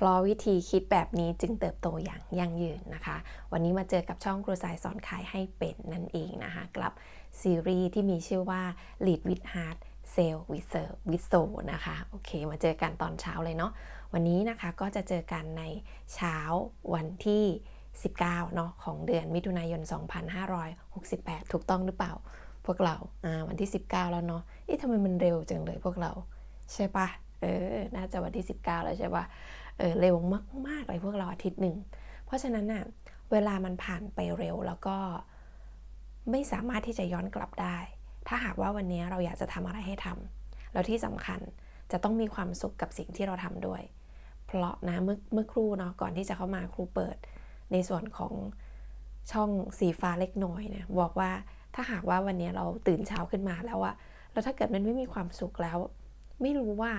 เพราะวิธีคิดแบบนี้จึงเติบโตอย่างยั่งยืนนะคะ วันนี้มาเจอกับช่องครูสายสอนขายให้เป็นนั่นเองนะคะกับซีรีส์ที่มีชื่อว่า Lead with Heart Sell with Serve with Soul นะคะโอเค มาเจอกันตอนเช้าเลยเนาะวันนี้นะคะก็จะเจอกันในเช้าวันที่ 19เนาะของเดือนมิถุนายน 2568 ถูกต้องหรือเปล่าพวกเราอ่าวันที่ 19 แล้วเนาะเอ๊ะทำไมมันเร็วจังเลยพวกเรา ใช่ปะเออ น่าจะวันที่ 19 แล้วใช่ปะ เออเร็วมากๆเลยพวกเราอาทิตย์หนึ่ง เพราะฉะนั้นน่ะเวลามันผ่านไปเร็วแล้วก็ไม่สามารถที่จะย้อนกลับได้ ถ้าหากว่าวันนี้เราอยากจะทำอะไรให้ทำแล้วที่สำคัญจะต้องมีความสุขกับสิ่งที่เราทำด้วย เพราะนะเมื่อเมื่อครูเนาะก่อนที่จะเข้ามาครูเปิด ในส่วนของช่องสีฟ้าเล็กน้อยเนี่ยบอกว่าถ้าหากว่าวันนี้เราตื่นเช้าขึ้นมาแล้วอะแล้วถ้าเกิดมันไม่มีความสุขแล้ว ไม่รู้ว่า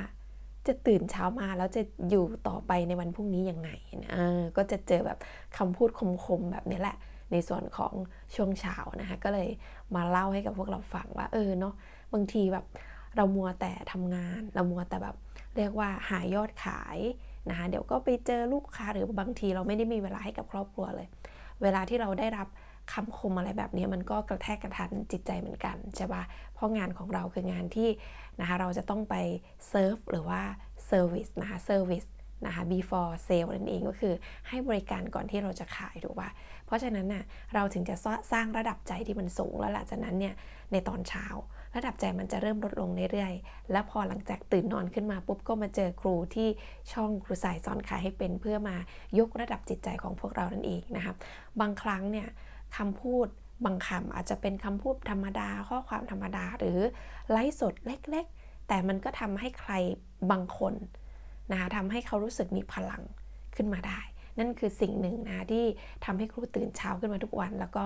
จะตื่นเช้ามาแล้วจะอยู่ต่อไปในวันพรุ่งนี้ยังไงนะก็จะเจอแบบคำพูดคมๆแบบนี้แหละ ในส่วนของช่วงเช้านะคะก็เลยมาเล่าให้กับพวกเราฟังว่าเออเนาะบางทีแบบเรามัวแต่ทำงาน เรามัวแต่แบบเรียกว่าหายอดขายนะคะเดี๋ยวก็ไปเจอลูกค้าหรือบางทีเราไม่ได้มีเวลาให้กับครอบครัวเลย เวลาที่เราได้รับ คำคมอะไรแบบนี้มันก็กระแทกกระทันจิตใจเหมือนกันใช่ปะเพราะงานของเราคืองานที่นะคะเราจะต้องไปเซิร์ฟหรือว่าเซอร์วิสนะคะเซอร์วิสนะคะ before sale นั่นเองก็คือให้บริการก่อนที่เราจะขายถูกปะเพราะฉะนั้นน่ะเราถึงจะสร้างระดับใจที่มันสูงแล้วหลังจากนั้นเนี่ยในตอนเช้า ระดับใจมันจะเริ่มลดลงเรื่อยๆ แล้วพอหลังจากตื่นนอนขึ้นมาปุ๊บก็มาเจอครูที่ช่องครูสายสอนขายให้เป็นเพื่อมายกระดับจิตใจของพวกเรานั่นเองนะครับบางครั้งเนี่ย คำพูดบางคำอาจจะเป็นคำพูดธรรมดาข้อความธรรมดา หรือไลฟ์สดเล็กๆ แต่มันก็ทำให้ใครบางคนนะคะทำให้เขารู้สึกมีพลังขึ้นมาได้ นั่นคือสิ่งหนึ่งนะที่ทำให้ครูตื่นเช้าขึ้นมาทุกวัน แล้วก็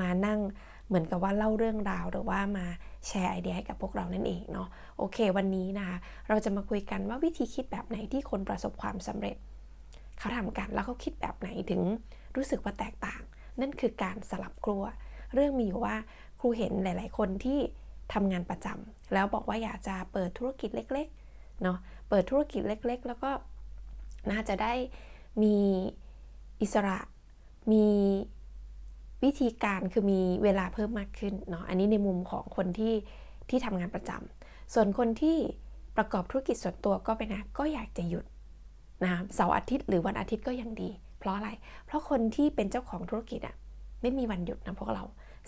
มานั่งเหมือนกับว่าเล่าเรื่องราวหรือว่ามาแชร์ไอเดียให้กับพวกเรานั่นเองเนาะโอเค วันนี้นะคะเราจะมาคุยกันว่าวิธีคิดแบบไหนที่คนประสบความสำเร็จ เขาทำกันแล้วเขาคิดแบบไหนถึงรู้สึกว่าแตกต่าง นั่นคือการสลับครัว เรื่องมีอยู่ว่าครูเห็นหลาย ๆ คนที่ทำงานประจำแล้วบอกว่าอยากจะเปิดธุรกิจเล็ก ๆ เนาะเปิดธุรกิจเล็ก ๆ แล้วก็น่าจะได้มีอิสระ มีวิธีการคือมีเวลาเพิ่มมากขึ้นเนาะ อันนี้ในมุมของคนที่ที่ทำงานประจำ ส่วนคนที่ประกอบธุรกิจส่วนตัวก็เป็นนะ ก็อยากจะหยุดนะเสาร์อาทิตย์หรือวันอาทิตย์ก็ยังดี เพราะอะไร เพราะคนที่เป็นเจ้าของธุรกิจอะไม่มีวันหยุดนะพวกเรา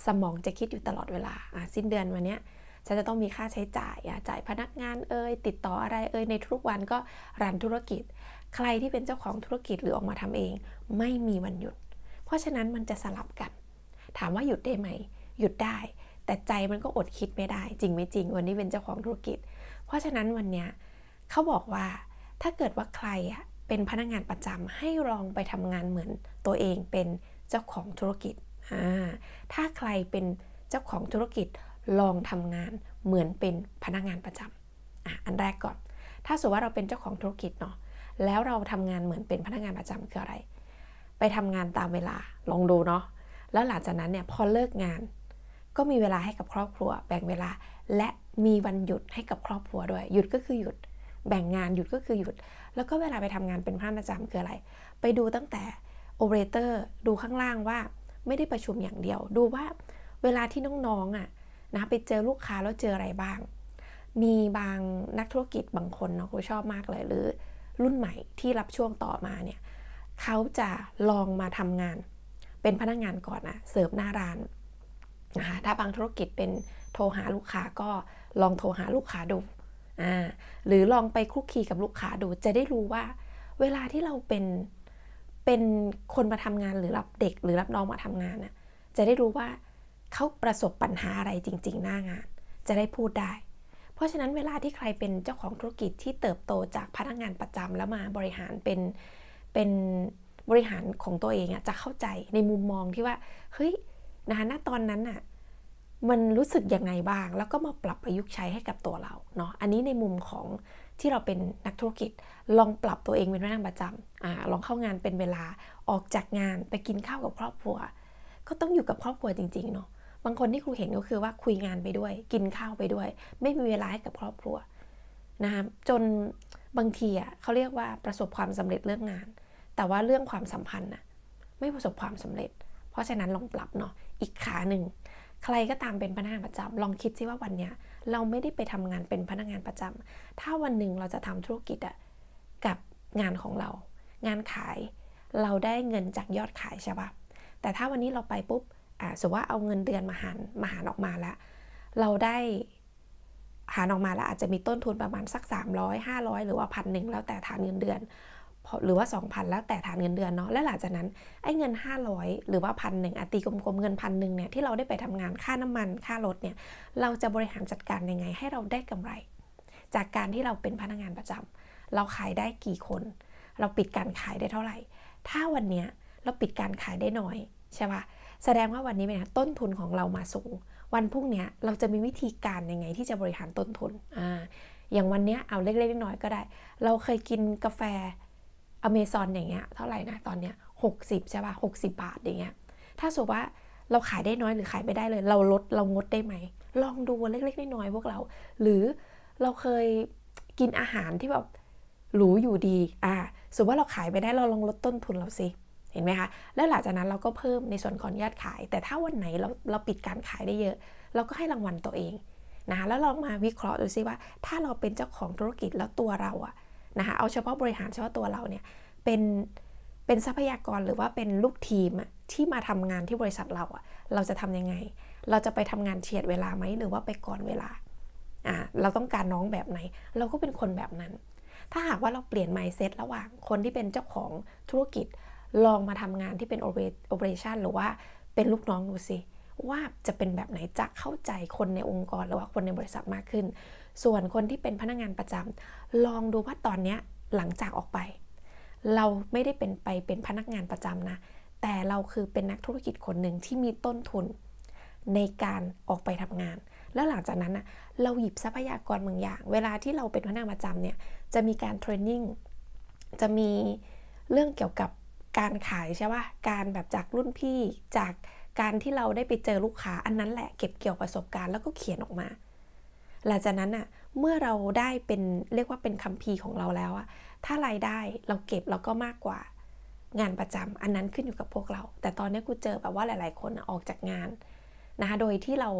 สมองจะคิดอยู่ตลอดเวลาอะสิ้นเดือนวันเนี้ยฉันจะต้องมีค่าใช้จ่ายจ่ายพนักงานเอ่ยติดต่ออะไรเอ่ยในทุกวันก็รันธุรกิจ ใครที่เป็นเจ้าของธุรกิจหรือออกมาทำเอง ไม่มีวันหยุด เพราะฉะนั้นมันจะสลับกัน ถามว่าหยุดได้ไหม หยุดได้ แต่ใจมันก็อดคิดไม่ได้ จริงไม่จริง วันนี้เป็นเจ้าของธุรกิจ เพราะฉะนั้นวันเนี้ยเขาบอกว่าถ้าเกิดว่าใครอะ เป็นพนักงานประจำให้ลองไปทำงานเหมือนตัวเองเป็นเจ้าของธุรกิจ ถ้าใครเป็นเจ้าของธุรกิจลองทำงานเหมือนเป็นพนักงานประจำออันแรกก่อน ถ้าสมมติว่าเราเป็นเจ้าของธุรกิจเนาะ แล้วเราทำงานเหมือนเป็นพนักงานประจำคืออะไร ไปทำงานตามเวลาลองดูเนาะ แล้วหลังจากนั้นเนี่ยพอเลิกงาน ก็มีเวลาให้กับครอบครัว แบ่งเวลา และมีวันหยุดให้กับครอบครัวด้วย หยุดก็คือหยุด แบ่งงานหยุดก็คือหยุด แล้วก็เวลาไปทำงานเป็นพนักงานประจำคืออะไร ไปดูตั้งแต่โอเปอเรเตอร์ดูข้างล่างว่าไม่ได้ประชุมอย่างเดียว ดูว่าเวลาที่น้องๆอะนะไปเจอลูกค้าแล้วเจออะไรบ้าง มีบางนักธุรกิจบางคนเนาะกูชอบมากเลยหรือ รุ่นใหม่ที่รับช่วงต่อมาเนี่ยเขาจะลองมาทำงาน เป็นพนักงานก่อนนะเสิร์ฟหน้าร้านนะคะถ้าบางธุรกิจเป็นโทรหาลูกค้าก็ลองโทรหาลูกค้าดู อ่าหรือลองไปคลุกคลีกับลูกค้าดูจะได้รู้ว่า เวลาที่เราเป็นเป็นคนมาทำงานหรือรับเด็กหรือรับน้องมาทำงานน่ะจะได้รู้ว่าเขาประสบปัญหาอะไรจริง ๆ หน้างาน จะได้พูดได้ เพราะฉะนั้นเวลาที่ใครเป็นเจ้าของธุรกิจที่เติบโตจากพนักงานประจำแล้วมาบริหารเป็นเป็นบริหารของตัวเองอะจะเข้าใจในมุมมองที่ว่าเฮ้ยนะคะณตอนนั้นน่ะ มันรู้สึกยังไงบ้าง แล้วก็มาปรับประยุกต์ใช้ให้กับตัวเราเนาะอันนี้ในมุมของที่เราเป็นนักธุรกิจ ลองปรับตัวเองเป็นพนักงานประจำอลองเข้างานเป็นเวลาออกจากงานไปกินข้าวกับครอบครัว ก็ต้องอยู่กับครอบครัวจริงๆเนาะบางคนที่ครูเห็นก็คือว่าคุยงานไปด้วย กินข้าวไปด้วย ไม่มีเวลาให้กับครอบครัวนะคะจนบางทีอะเขาเรียกว่าประสบความสำเร็จเรื่องงาน แต่ว่าเรื่องความสัมพันธ์น่ะไม่ประสบความสำเร็จ เพราะฉะนั้นลองปรับเนาะอีกขาหนึ่ง ใครก็ตามเป็นพนักงานประจำลองคิดซิว่าวันเนี้ยเราไม่ได้ไปทำงานเป็นพนักงานประจำถ้าวันหนึ่งเราจะทำธุรกิจอะกับงานของเรา งานขายเราได้เงินจากยอดขายใช่ปะแต่ถ้าวันนี้เราไปปุ๊บอ่าสมมติว่าเอาเงินเดือนมาหารมาหารออกมาแล้ว เราได้หารออกมาแล้วอาจจะมีต้นทุนประมาณสัก 300 500 หรือว่าพันหนึ่งแล้วแต่ฐานเงินเดือน หรือว่า 2,000 แล้วแต่ฐานเงินเดือนเนาะและหลังจากนั้นไอ้เงิน 500 หรือว่าพันหนึ่งอตีกลมๆเงินพันหนึ่งเนี่ยที่เราได้ไปทำงานค่าน้ำมันค่ารถเนี่ยเราจะบริหารจัดการยังไงให้เราได้กำไร จากการที่เราเป็นพนักงานประจำเราขายได้กี่คน เราปิดการขายได้เท่าไหร่ ถ้าวันเนี้ยเราปิดการขายได้น้อยใช่ปะแสดงว่าวันนี้เป็นไงต้นทุนของเรามาสูง วันพรุ่งนี้เราจะมีวิธีการยังไงที่จะบริหารต้นทุนอ่าอย่างวันนี้เอาเล็กๆน้อยๆก็ได้ เราเคยกินกาแฟ อเมซอนอย่างเงี้ยเท่าไหร่นะตอนเนี้ย60ใช่ป่ะ60บาทอย่างเงี้ยถ้าสมมติว่าเราขายได้น้อยหรือขายไม่ได้เลย เราลดเรางดได้ไหม ลองดูเล็กๆน้อยๆพวกเรา หรือเราเคยกินอาหารที่แบบหรูอยู่ดีอ่าสมมติว่าเราขายไปได้เราลองลดต้นทุนเราสิเห็นไหมคะแล้วหลังจากนั้นเราก็เพิ่มในส่วนของยอดขาย แต่ถ้าวันไหนเราเราปิดการขายได้เยอะ เราก็ให้รางวัลตัวเองนะคะแล้วลองมาวิเคราะห์ดูซิว่า ถ้าเราเป็นเจ้าของธุรกิจแล้วตัวเราอะ นะคะเอาเฉพาะบริหารเฉพาะตัวเราเนี่ยเป็นเป็นทรัพยากรหรือว่าเป็นลูกทีมที่มาทำงานที่บริษัทเราอะเราจะทำยังไง เราจะไปทำงานเฉียดเวลาไหมหรือว่าไปก่อนเวลาอ่าเราต้องการน้องแบบไหน เราก็เป็นคนแบบนั้น ถ้าหากว่าเราเปลี่ยน mindset ระหว่างคนที่เป็นเจ้าของธุรกิจลองมาทำงานที่เป็น operation หรือว่าเป็นลูกน้องดูสิว่าจะเป็นแบบไหนจะเข้าใจคนในองค์กรหรือว่าคนในบริษัทมากขึ้น ส่วนคนที่เป็นพนักงานประจำลองดูว่าตอนนี้หลังจากออกไป เราไม่ได้เป็นไปเป็นพนักงานประจำนะ แต่เราคือเป็นนักธุรกิจคนหนึ่งที่มีต้นทุนในการออกไปทำงาน แล้วหลังจากนั้นนะเราหยิบทรัพยากรบางอย่าง เวลาที่เราเป็นพนักงานประจำเนี่ยจะมีการเทรนนิ่งจะมีเรื่องเกี่ยวกับการขายใช่ป่ะ การแบบจากรุ่นพี่จากการที่เราได้ไปเจอลูกค้าอันนั้นแหละเก็บเกี่ยวประสบการณ์แล้วก็เขียนออกมา หลังจากนั้นอะเมื่อเราได้เป็นเรียกว่าเป็นคัมภีร์ของเราแล้วอะถ้ารายได้เราเก็บเราก็มากกว่างานประจำอันนั้นขึ้นอยู่กับพวกเรา แต่ตอนนี้กูเจอแบบว่าหลาย ๆ คนออกจากงานนะคะโดยที่เรา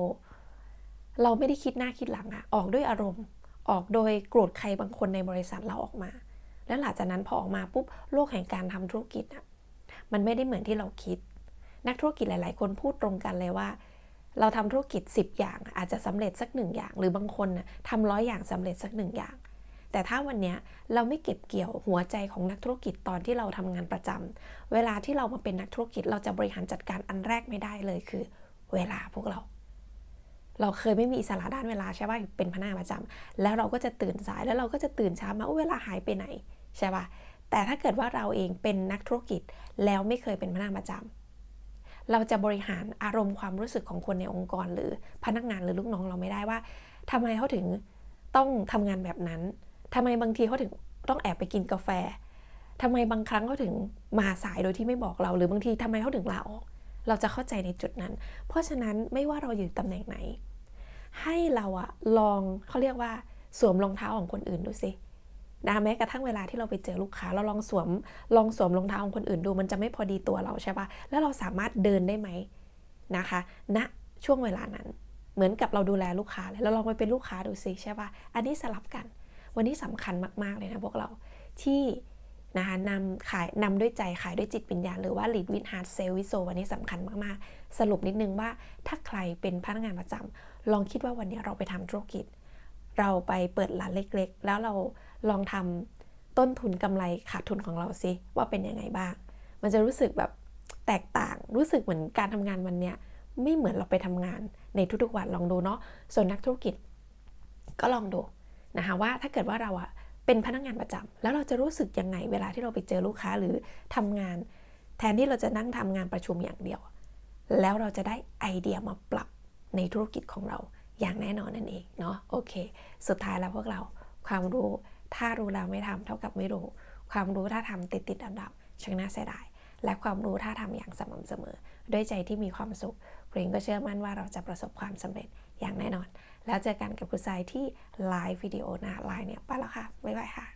เราไม่ได้คิดหน้าคิดหลังอะออกด้วยอารมณ์ ออกโดยโกรธใครบางคนในบริษัทเราออกมา แล้วหลังจากนั้นพอออกมาปุ๊บโลกแห่งการทำธุรกิจอะมันไม่ได้เหมือนที่เราคิด นักธุรกิจหลาย ๆ คนพูดตรงกันเลยว่า เราทำธุรกิจ 10 อย่าง อาจจะสำเร็จสักหนึ่งอย่าง หรือบางคนทำร้อยอย่างสำเร็จสักหนึ่งอย่าง แต่ถ้าวันนี้เราไม่เก็บเกี่ยวหัวใจของนักธุรกิจตอนที่เราทำงานประจำเวลาที่เรามาเป็นนักธุรกิจเราจะบริหารจัดการอันแรกไม่ได้เลยคือ เวลาพวกเรา เราเคยไม่มีอิสระด้านเวลาใช่ป่ะเป็นพนักงานประจำแล้วเราก็จะตื่นสายแล้วเราก็จะตื่นเช้ามาเวลาหายไปไหนใช่ป่ะแต่ถ้าเกิดว่าเราเองเป็นนักธุรกิจแล้วไม่เคยเป็นพนักงานประจำ เราจะบริหารอารมณ์ความรู้สึกของคนในองค์กร หรือพนักงานหรือลูกน้องเราไม่ได้ว่าทำไมเขาถึงต้องทำงานแบบนั้นทำไมบางทีเขาถึงต้องแอบไปกินกาแฟทำไมบางครั้งเขาถึงมาสายโดยที่ไม่บอกเรา หรือบางทีทำไมเขาถึงลาออก เราจะเข้าใจในจุดนั้น เพราะฉะนั้นไม่ว่าเราอยู่ตำแหน่งไหน ให้เราอะลองเขาเรียกว่าสวมรองเท้าของคนอื่นดูสิ นะแม้กระทั่งเวลาที่เราไปเจอลูกค้า เราลองสวมลองสวมรองเท้าของคนอื่นดู มันจะไม่พอดีตัวเราใช่ปะแล้วเราสามารถเดินได้ไหมนะคะณนะช่วงเวลานั้น เหมือนกับเราดูแลลูกค้าเลยเราลองไปเป็นลูกค้าดูสิใช่ปะอันนี้สลับกัน วันนี้สำคัญมากๆเลยนะพวกเราที่นะคะนำขายนำด้วยใจขายด้วยจิตวิญญาณ หรือว่า lead with heart sell with soul วันนี้สำคัญมากๆ สรุปนิดนึงว่าถ้าใครเป็นพนักงานประจำลองคิดว่าวันนี้เราไปทำธุรกิจ เราไปเปิดร้านเล็ก ๆ แล้วเราลองทำต้นทุนกำไรขาดทุนของเราซิว่าเป็นยังไงบ้าง มันจะรู้สึกแบบแตกต่างรู้สึกเหมือนการทำงานวันเนี้ยไม่เหมือนเราไปทำงานในทุกๆวันลองดูเนาะส่วนนักธุรกิจ ก็ลองดูนะคะว่าถ้าเกิดว่าเราอะเป็นพนักงานประจำแล้วเราจะรู้สึกยังไงเวลาที่เราไปเจอลูกค้าหรือทำงาน แทนที่เราจะนั่งทำงานประชุมอย่างเดียว แล้วเราจะได้ไอเดียมาปรับในธุรกิจของเรา อย่างแน่นอนนั่นเองเนาะโอเค สุดท้ายแล้วพวกเราความรู้ถ้ารู้แล้วไม่ทำเท่ากับไม่รู้ ความรู้ถ้าทำติดติดดับดับช่างน่าเสียดายและความรู้ถ้าทำอย่างสม่ำเสมอ ด้วยใจที่มีความสุขเกรงก็เชื่อมั่นว่าเราจะประสบความสำเร็จอย่างแน่นอน แล้วเจอกันกับคุณทรายที่ไลฟ์วิดีโอหน้าไลน์เนี่ยไปแล้วค่ะบ๊ายบายค่ะ